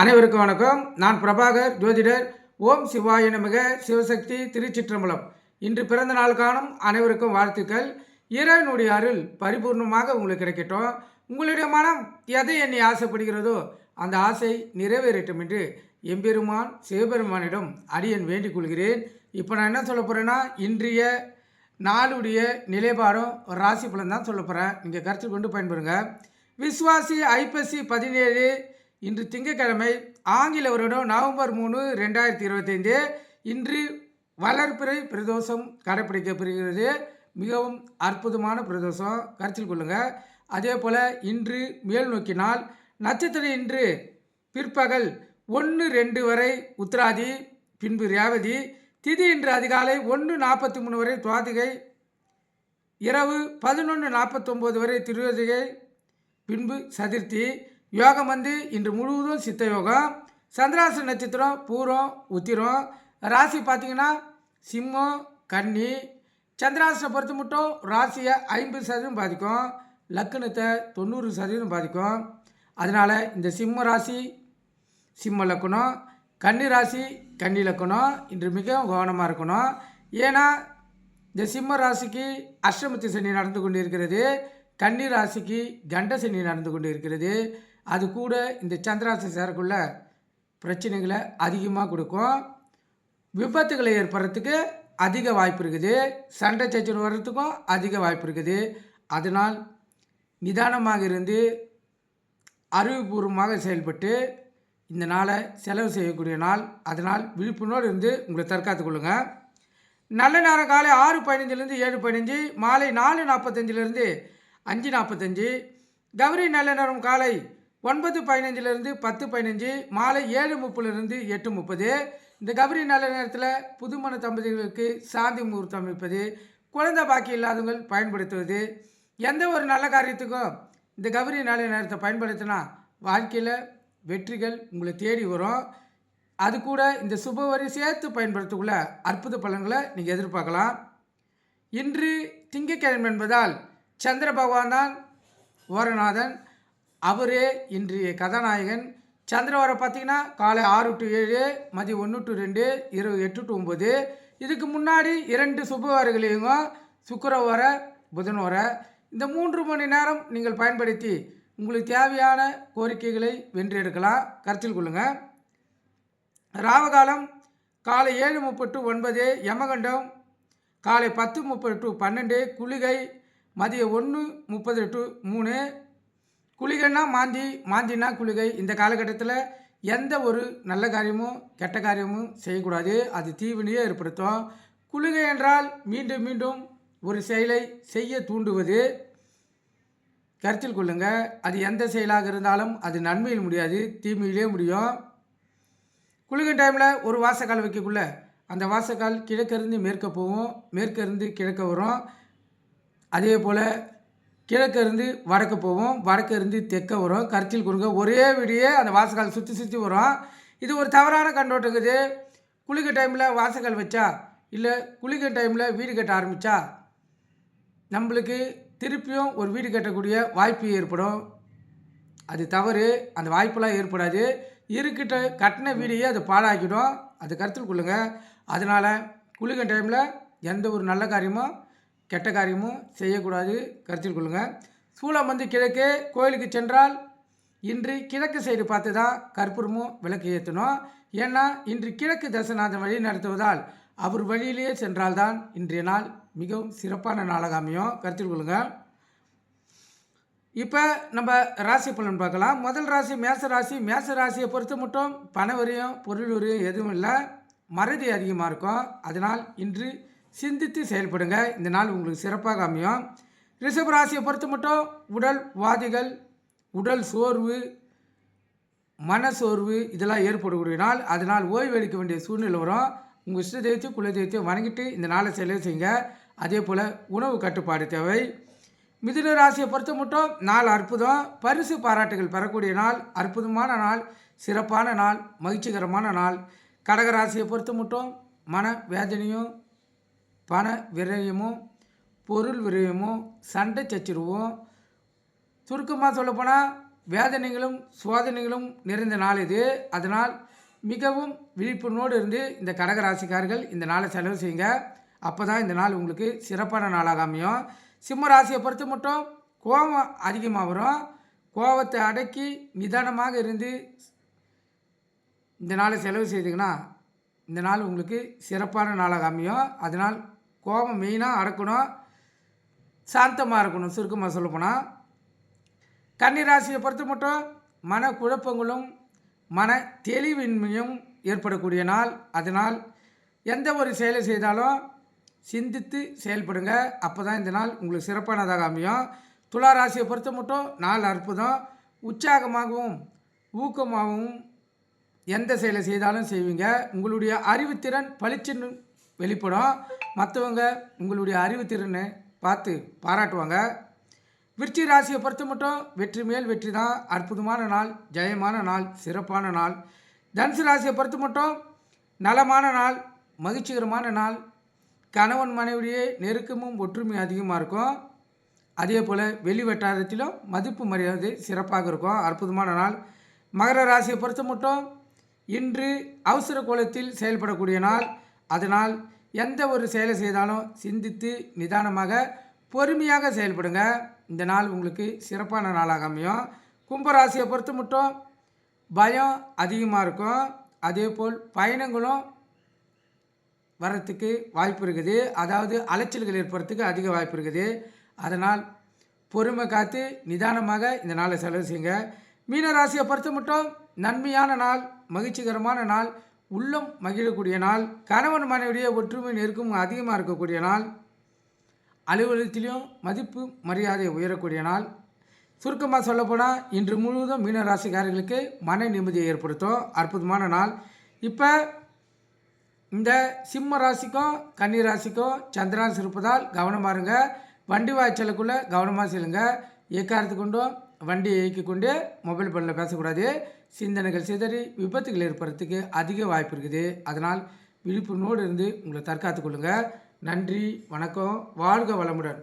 அனைவருக்கும் வணக்கம். நான் பிரபாகர் ஜோதிடர். ஓம் சிவாய நமக. சிவசக்தி திருச்சிற்றம்பலம். இன்று பிறந்த நாள் காணும் அனைவருக்கும் வாழ்த்துக்கள். இறைவனுடைய அருள் பரிபூர்ணமாக உங்களுக்கு கிடைக்கட்டும். உங்களுடைய மனம் எதை என்னை ஆசைப்படுகிறதோ அந்த ஆசை நிறைவேறட்டும் என்று எம்பெருமான் சிவபெருமானிடம் அடியன் வேண்டிக் கொள்கிறேன். இப்போ நான் என்ன சொல்ல போகிறேன்னா இன்றைய நாளுடைய நிலைப்பாடும் ராசி பலன் தான் சொல்ல போகிறேன் நீங்கள் கருத்தில் கொண்டு பயன்பெறுங்க. விஸ்வாசி ஐப்பசி பதினேழு இன்று திங்கட்கிழமை ஆங்கில வருடம் நவம்பர் மூணு ரெண்டாயிரத்தி இருபத்தைந்து. இன்று வளர்பிறை பிரதோஷம் கடைப்பிடிக்கப்படுகிறது. மிகவும் அற்புதமான பிரதோஷம். கருத்தில் கொள்ளுங்கள் அதே போல் இன்று மேல் நோக்கினால் நட்சத்திரம் இன்று பிற்பகல் ஒன்று ரெண்டு வரை உத்ராதி பின்பு ரேவதி. திதி இன்று அதிகாலை ஒன்று நாற்பத்தி மூணு வரை துவாதிகை. இரவு பதினொன்று நாற்பத்தொம்போது வரை திருவதிகை. பின்பு சதுர்த்தி. யோகம் வந்து இன்று முழுவதும் சித்த யோகம் சந்திராச நட்சத்திரம் பூரம் உத்திரம். ராசி பார்த்தீங்கன்னா சிம்மம் கன்னி. சந்திராசனை பொறுத்து மட்டும் ராசியை ஐம்பது சதவீதம் பாதிக்கும். லக்கணத்தை தொண்ணூறு சதவீதம் பாதிக்கும். அதனால் இந்த சிம்ம ராசி சிம்ம லக்கணம் கன்னி ராசி கன்னி லக்கணம் இன்று மிகவும் கவனமாக இருக்கணும். ஏன்னா இந்த சிம்ம ராசிக்கு அஷ்டமத்து சனி நடந்து கொண்டு இருக்கிறது கன்னி ராசிக்கு கண்ட சனி நடந்து கொண்டு இருக்கிறது அது கூட இந்த சந்திராசி சேரக்குள்ள பிரச்சனைகளை அதிகமாக கொடுக்கும். விபத்துகளை ஏற்படுறதுக்கு அதிக வாய்ப்பு இருக்குது. சண்டை சச்சரவு வர்றதுக்கும் அதிக வாய்ப்பு இருக்குது. அதனால் நிதானமாக இருந்து அறிவுபூர்வமாக செயல்பட்டு இந்த நாளை செலவு செய்யக்கூடிய நாள். அதனால் விழிப்புணர்வோடு இருந்து உங்களை தற்காத்து கொள்ளுங்கள் நல்ல நேரம் காலை ஆறு பதினஞ்சுலேருந்து ஏழு பதினஞ்சு மாலை நாலு நாற்பத்தஞ்சிலேருந்து அஞ்சு நாற்பத்தஞ்சு. கௌரி நல்ல நேரம் காலை. ஒன்பது பதினஞ்சிலிருந்து பத்து பதினஞ்சு மாலை ஏழு முப்பதுலேருந்து எட்டு முப்பது. இந்த கௌரி நல்ல நேரத்தில் புதுமண தம்பதிகளுக்கு சாந்தி முகூர்த்தம் அமைப்பது குழந்தை பாக்கி இல்லாதவங்கள் பயன்படுத்துவது. எந்த ஒரு நல்ல காரியத்துக்கும் இந்த கௌரி நல்ல நேரத்தை பயன்படுத்தினா வாழ்க்கையில் வெற்றிகள் உங்களை தேடி வரும். அது கூட இந்த சுபவரி சேர்த்து பயன்படுத்தக்குள்ள அற்புத பலன்களை நீங்கள் எதிர்பார்க்கலாம். இன்று திங்கட்கிழமை என்பதால் சந்திர பகவான் தான் ஓரநாதன். அவரே இன்றைய கதாநாயகன். சந்திரவரை பார்த்தீங்கன்னா காலை ஆறு டு ஏழு மதியம் ஒன்று டு ரெண்டு இரவு எட்டு டு ஒம்பது இதுக்கு முன்னாடி இரண்டு சுபவாரங்களையும் சுக்கரவார புதன் வர இந்த மூன்று மணி நேரம் நீங்கள் பயன்படுத்தி உங்களுக்கு தேவையான கோரிக்கைகளை வென்றெடுக்கலாம். கருத்தில் கொள்ளுங்கள் ராவகாலம் காலை ஏழு முப்பது டு ஒன்பது யமகண்டம் காலை பத்து முப்பது டு பன்னெண்டு குளிகை மதியம் ஒன்று முப்பது டு மூணு குளிகைன்னா மாந்தி மாந்தினா குளிகை. இந்த காலகட்டத்தில் எந்த ஒரு நல்ல காரியமும் கெட்ட காரியமும் செய்யக்கூடாது. அது தீவினையே ஏற்படுத்தும். குளிகை என்றால் மீண்டும் மீண்டும் ஒரு செயலை செய்ய தூண்டுவது. கருத்தில் கொள்ளுங்கள் அது எந்த செயலாக இருந்தாலும் அது நன்மையில் முடியாது தீமையிலே முடியும். குளிகை டைமில் ஒரு வாசக்கால் வைக்கக்குள்ள அந்த வாசக்கால் கிழக்கிருந்து மேற்க போகும் மேற்கிருந்து கிழக்க வரும். அதே போல் கிழக்கிருந்து வடக்கு போகும் வடக்கு இருந்து தெற்க வரும் கருத்தில் கொடுங்க ஒரே விடியே அந்த வாசக்கால் சுற்றி சுற்றி வரும். இது ஒரு தவறான கண்ணோட்டம் இருக்குது. குளிக்க டைமில் வாசகால் வச்சா இல்லை குளிக்க டைமில் வீடு கட்ட ஆரம்பித்தா நம்மளுக்கு திருப்பியும் ஒரு வீடு கட்டக்கூடிய வாய்ப்பு ஏற்படும். அது தவறு. அந்த வாய்ப்பெல்லாம் ஏற்படாது. இருக்கிட்ட கட்டின வீடையே அது பாழாக்கிடும். அது கருத்தில் கொள்ளுங்கள் அதனால் குளிக்க டைமில் எந்த ஒரு நல்ல காரியமும் கெட்ட காரியமும் செய்யக்கூடாது. கருத்தில் கொள்ளுங்கள் சூளம் வந்து கிழக்கு கோயிலுக்கு சென்றால் இன்று கிழக்கு சைடு பார்த்து தான் கற்பூரமும் விளக்கு ஏற்றணும் ஏன்னா இன்று கிழக்கு தசநாதன் வழி நடத்துவதால் அவர் வழியிலேயே சென்றால்தான் இன்றைய நாள் மிகவும் சிறப்பான நாளாக அமையும். கருத்தில் கொள்ளுங்கள் இப்போ நம்ம ராசி பலன் பார்க்கலாம். முதல் ராசி மேச ராசி. மேச ராசியை பொறுத்த மட்டும் பண வரியும் பொருள் வரியும் எதுவும் இல்லை. மறதி அதிகமாக இருக்கும். அதனால் இன்று சிந்தித்து செயல்படுங்க. இந்த நாள் உங்களுக்கு சிறப்பாக அமையும். ரிஷபராசியை பொறுத்த மட்டும் உடல் வாதிகள் உடல் சோர்வு மன சோர்வு இதெல்லாம் ஏற்படக்கூடிய நாள். அதனால் ஓய்வு எடுக்க வேண்டிய சூழ்நிலை வரும். உங்கள் இஷ்ட தெய்வத்தையும் குல தெய்வத்தையும் வணங்கிட்டு இந்த நாளை செலவு செய்யுங்க. அதே போல் உணவு கட்டுப்பாடு தேவை. மிதுன ராசியை பொறுத்த மட்டும் நாள் அற்புதம். பரிசு பாராட்டுகள் பெறக்கூடிய நாள். அற்புதமான நாள். சிறப்பான நாள். மகிழ்ச்சிகரமான நாள். கடக ராசியை பொறுத்த மட்டும் மன வேதனையும் பண விரயமும் பொருள் விரயமும் சண்டை சச்சரவும் சுருக்கமாக சொல்லப்போனால் வேதனைகளும் சோதனைகளும் நிறைந்த நாள் இது. அதனால் மிகவும் விழிப்புணோடு இருந்து இந்த கடகராசிக்காரர்கள் இந்த நாளை செலவு செய்யுங்க. அப்போ தான் இந்த நாள் உங்களுக்கு சிறப்பான நாளாக அமையும். சிம்ம ராசியை பொறுத்து மட்டும் கோபம் அதிகமாக வரும். கோபத்தை அடக்கி நிதானமாக இருந்து இந்த நாளை செலவு செய்தீங்கன்னா இந்த நாள் உங்களுக்கு சிறப்பான நாளாக அமையும். அதனால் கோபம் மெயினாக அடக்கணும் சாந்தமாக இருக்கணும் சுருக்கமாக சொல்லப்போனால் கன்னிராசியை பொறுத்த மட்டும் மன குழப்பங்களும் மன தெளிவின்மையும் ஏற்படக்கூடிய நாள். அதனால் எந்த ஒரு செயலை செய்தாலும் சிந்தித்து செயல்படுங்க. அப்போ தான் இந்த நாள் உங்களுக்கு சிறப்பானதாக அமையும். துலா ராசியை பொறுத்த மட்டும் நாள் அற்புதம். உற்சாகமாகவும் ஊக்கமாகவும் எந்த செயலை செய்தாலும் செய்வீங்க. உங்களுடைய அறிவுத்திறன் பளிச்சுன்னு வெளிப்படும். மற்றவங்க உங்களுடைய அறிவுத்திறனை பார்த்து பாராட்டுவாங்க. விருச்சி ராசியை பொறுத்த மட்டும் வெற்றி மேல் வெற்றி தான். அற்புதமான நாள் ஜெயமான நாள் சிறப்பான நாள். தனுசு ராசியை பொறுத்த மட்டும் நலமான நாள் மகிழ்ச்சிகரமான நாள். கணவன் மனைவியே நெருக்கமும் ஒற்றுமை அதிகமாக இருக்கும். அதே போல் வெளி வட்டாரத்திலும் மதிப்பு மரியாதை சிறப்பாக இருக்கும். அற்புதமான நாள். மகர ராசியை பொறுத்த மட்டும் இன்று அவசர கோலத்தில் செயல்படக்கூடிய நாள். அதனால் எந்த ஒரு செயலை செய்தாலும் சிந்தித்து நிதானமாக பொறுமையாக செயல்படுங்க. இந்த நாள் உங்களுக்கு சிறப்பான நாளாக அமையும். கும்பராசியை பொறுத்து மட்டும் பயம் அதிகமாக இருக்கும். அதே போல் பயணங்களும் வர்றதுக்கு வாய்ப்பு இருக்குது. அதாவது அலைச்சல்கள் ஏற்படுறதுக்கு அதிக வாய்ப்பு இருக்குது. அதனால் பொறுமை காத்து நிதானமாக இந்த நாளை செலவு செய்யுங்க. மீன ராசியை பொறுத்த மட்டும் நன்மையான நாள் மகிழ்ச்சிகரமான நாள் உள்ளம் மகிழக்கூடிய நாள் கணவன் மனைவிடைய ஒற்றுமை நெருக்கம் அதிகமாக இருக்கக்கூடிய நாள் அலுவலகத்திலையும் மதிப்பு மரியாதை உயரக்கூடிய நாள். சுருக்கமாக சொல்லப்போனால் இன்று முழுவதும் மீன ராசிக்காரர்களுக்கு மன நிம்மதியை ஏற்படுத்தும் அற்புதமான நாள். இப்போ இந்த சிம்ம ராசிக்கும் கன்னி ராசிக்கும் சந்திராசி இருப்பதால் கவனமாக இருங்க. வண்டி வாய்ச்சலுக்குள்ளே கவனமாக செல்லுங்க. ஏக்காரத்துக்கு கொண்டும் வண்டியை இயக்கி கொண்டு மொபைல் ஃபோனில் பேசக்கூடாது. சிந்தனைகள் சிதறி விபத்துகள் ஏற்படுறதுக்கு அதிக வாய்ப்பு இருக்குது. அதனால் விழிப்புணர்வோடு இருந்து உங்களை தற்காத்து கொள்ளுங்கள் நன்றி வணக்கம். வாழ்க வளமுடன்.